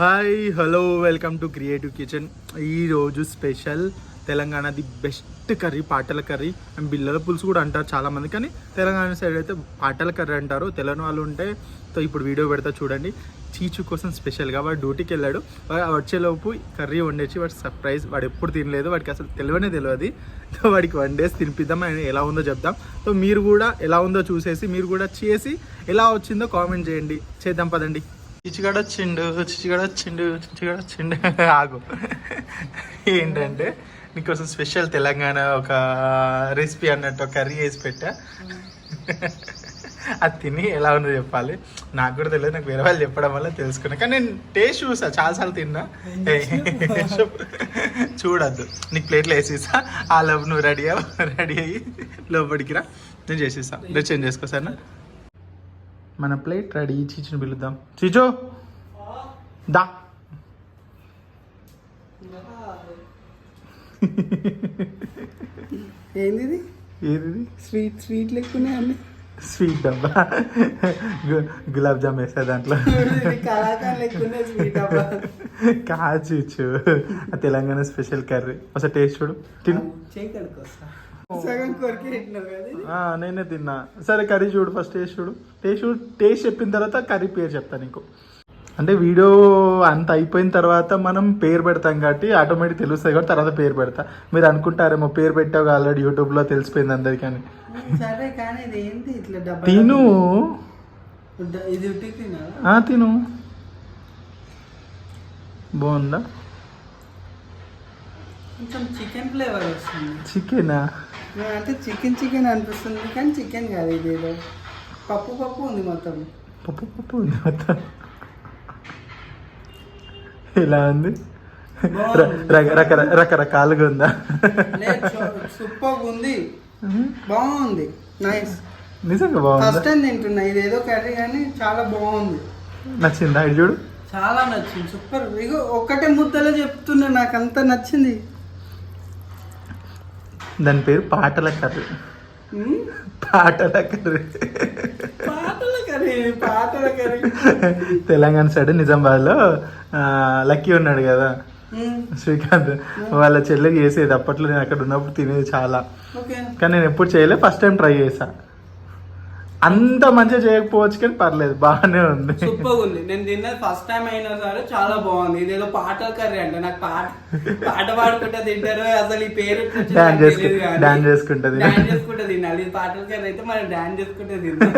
Hi hello welcome to creative kitchen ఈరోజు special తెలంగాణది best curry పాటల కర్రీ అండ్ బిల్లల పులుసు కూడా అంటారు చాలామంది కానీ తెలంగాణ సైడ్ అయితే పాటల కర్రీ అంటారు. తెలంగాణ వాళ్ళు ఉంటే సో ఇప్పుడు వీడియో పెడతా చూడండి. చీచు కోసం స్పెషల్గా వాడు డ్యూటీకి వెళ్ళాడు. వచ్చేలోపు కర్రీ వండేసి వాడు సర్ప్రైజ్ వాడు ఎప్పుడు తినలేదు వాడికి అసలు తెలియనే తెలియదు. సో వాడికి వన్ డేస్ తినిపిద్దాం ఆయన ఎలా ఉందో చెప్దాం. సో మీరు కూడా ఎలా ఉందో చూసేసి మీరు కూడా చేసి ఎలా వచ్చిందో కామెంట్ చేయండి. చేద్దాం పదండి. చిచిగడ వచ్చిండు చిచిగడ వచ్చిండు చిచిగడ వచ్చిండు ఆగు. ఏంటంటే నీకోసం స్పెషల్ తెలంగాణ ఒక రెసిపీ అన్నట్టు ఒక కర్రీ వేసి పెట్టా. అది తిని ఎలా ఉందో చెప్పాలి. నాకు కూడా తెలియదు నాకు వేరే వాళ్ళు చెప్పడం వల్ల తెలుసుకున్నా. కానీ నేను టేస్ట్ చూసా చాలాసార్లు తిన్నా. చూడద్దు. నీకు ప్లేట్లో వేసేసా? ఆ లోపు నువ్వు రెడీ రెడీ అయ్యి లోపలికి రా. నేను చేసేసా. డ్రెస్ చేంజ్ చేసుకో సరేనా? మన ప్లేట్ రెడీ. చీచుని పిలుద్దాం. చీచు! దా. ఏంది? ఏది స్వీట్ స్వీట్ లెక్కునే అన్ని. స్వీట్ డబ్బా గులాబ్ జామ్ వేసా దాంట్లో. ఆ తెలంగాణ స్పెషల్ కర్రీ. ఒకసారి టేస్ట్ చూడు. తిను. నేనే తిన్నా. సరే కర్రీ చూడు ఫస్ట్ టేస్ట్ చూడు. టేస్ట్ చూడు టేస్ట్ చెప్పిన తర్వాత కర్రీ పేరు చెప్తాను నీకు. అంటే వీడియో అంత అయిపోయిన తర్వాత మనం పేరు పెడతాం కాబట్టి ఆటోమేటిక్ తెలుస్తుంది కాబట్టి తర్వాత పేరు పెడతా. మీరు అనుకుంటారేమో పేరు పెట్టావు ఆల్రెడీ యూట్యూబ్లో తెలిసిపోయింది అందరికీ డబ్బా తిను. తిను? బాగుందా? చికెన్ ఫ్లేవర్ చికెనా అంటే చికెన్ చికెన్ అనిపిస్తుంది కానీ చికెన్ కాదు ఇది ఏదో. పప్పు పప్పు ఉంది మొత్తం. పప్పు పప్పు ఉంది మొత్తం. ఎలా ఉంది? రకరకాలుగా ఉందా? సూపర్ ఉంది. బాగుంది. నైస్ నిజంగా బాగుందా? ఫస్ట్ టైం తింటున్నా. ఇది ఏదో కర్రీ కానీ చాలా బాగుంది. నచ్చిందా? ఇది చూడు. చాలా నచ్చింది. సూపర్ ఇగో ఒక్కటే ముద్దలో చెప్తున్నా. నాకు అంత నచ్చింది. దాని పేరు పాటల కర్రీ. పాటల కర్రీ. తెలంగాణ సైడ్ నిజామాబాద్లో లక్కీ ఉన్నాడు కదా శ్రీకాంత్. వాళ్ళ చెల్లెకి చేసేది. అప్పట్లో నేను అక్కడ ఉన్నప్పుడు తినేది చాలా. కానీ నేను ఎప్పుడు చేయలే ఫస్ట్ టైం ట్రై చేసా. అంత మంచిగా చేయకపోవచ్చు కానీ పర్లేదు బాగానే ఉంది. సూపర్ ఉంది. నేను తిన్నది ఫస్ట్ టైం అయినా సరే చాలా బాగుంది. ఇదేదో పాటల కర్రీ అంటే. నాకు పాట పాట పాడుకుంటా తింటారు అసలు ఈ పేరు డాన్స్ నాకు చేసుకు తెలీదు కానీ డాన్స్ చేసుకుంటది డాన్స్ చేసుకుంటే తినాలి ఇది పాటల కర్రీ అయితే మనం డాన్స్ చేసుకుంటే తిన్నాం.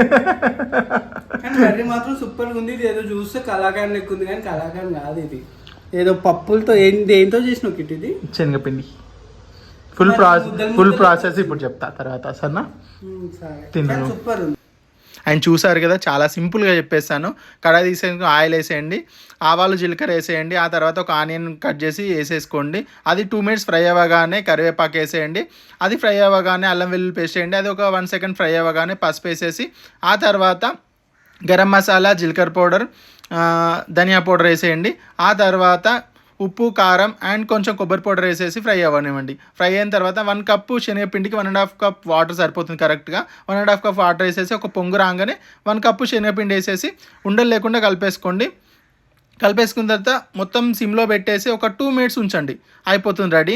కానీ కర్రీ మాత్రం సూపర్ ఉంది. ఇది ఏదో చూస్తే కళాకారం లెక్క ఉంది కానీ కళాకారం కాదు ఇది. ఏదో పప్పులతో ఏం దేంతో చేసిన కిట్ ఇది? శనగపిండి. ఫుల్ ప్రాసెస్ ఫుల్ ప్రాసెస్ ఇప్పుడు చెప్తా తర్వాత సరేనా? ఉమ్, సరే. తిను. కానీ సూపర్ ఉంది. ఆయన చూసారు కదా చాలా సింపుల్గా చెప్పేస్తాను. కడాయి తీసేందుకు ఆయిల్ వేసేయండి ఆవాలు జీలకర్ర వేసేయండి ఆ తర్వాత ఒక ఆనియన్ కట్ చేసి వేసేసుకోండి. అది టూ మినిట్స్ ఫ్రై అవ్వగానే కరివేపాకు వేసేయండి. అది ఫ్రై అవ్వగానే అల్లం వెల్లుల్లి పేస్ట్ వేయండి. అది ఒక వన్ సెకండ్ ఫ్రై అవ్వగానే పసుపు వేసేసి ఆ తర్వాత గరం మసాలా జీలకర్ర పౌడర్ ధనియా పౌడర్ వేసేయండి. ఆ తర్వాత ఉప్పు కారం అండ్ కొంచెం కొబ్బరి పౌడర్ వేసేసి ఫ్రై అవ్వనివ్వండి. ఫ్రై అయిన తర్వాత one cup శనగపిండికి one and half cup water సరిపోతుంది కరెక్ట్గా one and half cup water వేసేసి ఒక పొంగు రాగానే వన్ కప్పు శనగపిండి వేసేసి ఉండలు లేకుండా కలిపేసుకోండి. కలిపేసుకున్న తర్వాత మొత్తం సిమ్లో పెట్టేసి ఒక టూ మినిట్స్ ఉంచండి. అయిపోతుంది రెడీ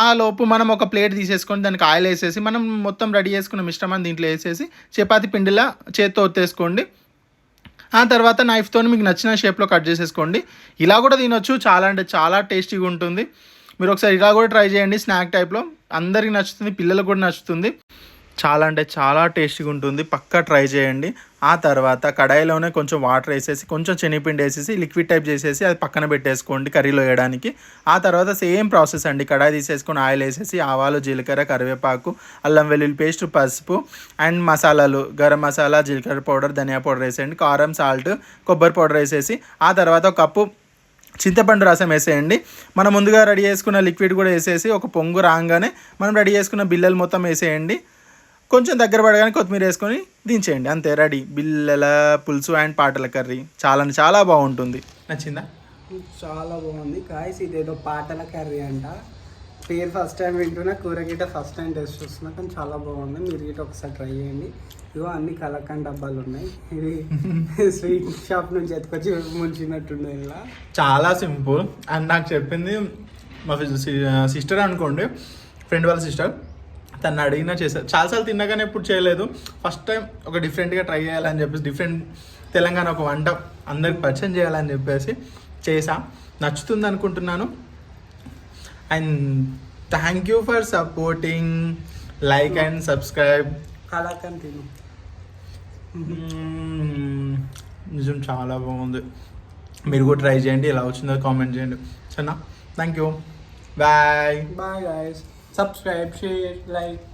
ఆ లోపు మనం ఒక ప్లేట్ తీసేసుకొని దానికి ఆయిల్ వేసేసి మనం మొత్తం రెడీ చేసుకున్న మిశ్రమాన్ని దీంట్లో వేసేసి చపాతి పిండిలా చేత్తో ఒత్తేసుకోండి. ఆ తర్వాత నైఫ్తో మీకు నచ్చిన షేప్లో కట్ చేసేసుకోండి. ఇలా కూడా తినొచ్చు. చాలా అంటే చాలా టేస్టీగా ఉంటుంది. మీరు ఒకసారి ఇలా కూడా ట్రై చేయండి. స్నాక్ టైప్లో అందరికీ నచ్చుతుంది. పిల్లలకు కూడా నచ్చుతుంది. చాలా అంటే చాలా టేస్టీగా ఉంటుంది. పక్కా ట్రై చేయండి. ఆ తర్వాత కడాయిలోనే కొంచెం వాటర్ వేసేసి కొంచెం శనగపిండి వేసేసి లిక్విడ్ టైప్ చేసేసి అది పక్కన పెట్టేసుకోండి కర్రీలో వేయడానికి. ఆ తర్వాత సేమ్ ప్రాసెస్ అండి. కడాయి తీసేసుకొని ఆయిల్ వేసేసి ఆవాలు జీలకర్ర కరివేపాకు అల్లం వెల్లుల్లి పేస్ట్ పసుపు అండ్ మసాలాలు. గరం మసాలా జీలకర్ర పౌడర్ ధనియా పౌడర్ వేసేయండి. కారం సాల్ట్ కొబ్బరి పౌడర్ వేసేసి ఆ తర్వాత ఒక కప్పు చింతపండు రసం వేసేయండి. మనం ముందుగా రెడీ చేసుకున్న లిక్విడ్ కూడా వేసేసి ఒక పొంగు రాగానే మనం రెడీ చేసుకున్న బిల్లలు మొత్తం వేసేయండి. కొంచెం దగ్గర పడగానే కొత్తిమీర వేసుకొని దించేయండి. అంతే రెడీ. బిల్లల పులుసు అండ్ పాటల కర్రీ. చాలా చాలా బాగుంటుంది. నచ్చిందా? చాలా బాగుంది. కాయస్ ఇదేదో పాటల కర్రీ అంట. పేరు ఫస్ట్ టైం వింటున్నా కూర గిట్ట ఫస్ట్ టైం టేస్ట్ చూస్తున్నా కానీ చాలా బాగుంది. మీరు గిట్ట ఒకసారి ట్రై చేయండి. ఇగో అన్ని కలకండ్ డబ్బాలు ఉన్నాయి. ఇది స్వీట్ షాప్ నుంచి ఎత్తుకొచ్చి ముంచినట్టుండే ఇలా. చాలా సింపుల్. అండ్ నాకు చెప్పింది మా సిస్టర్ అనుకోండి. ఫ్రెండ్ వాళ్ళ సిస్టర్. తను అడిగినా చేశారు చాలాసార్లు తిన్నా కానీ ఎప్పుడు చేయలేదు. ఫస్ట్ టైం ఒక డిఫరెంట్గా ట్రై చేయాలని చెప్పేసి డిఫరెంట్ తెలంగాణ ఒక వంట అందరికి పరిచయం చేయాలని చెప్పేసి చేసా. నచ్చుతుంది అనుకుంటున్నాను. And thank you for supporting like and subscribe తిను. నిజం చాలా బాగుంది. మీరు కూడా ట్రై చేయండి. ఎలా వచ్చిందో కామెంట్ చేయండి. సరేనా? Thank you bye bye guys subscribe share like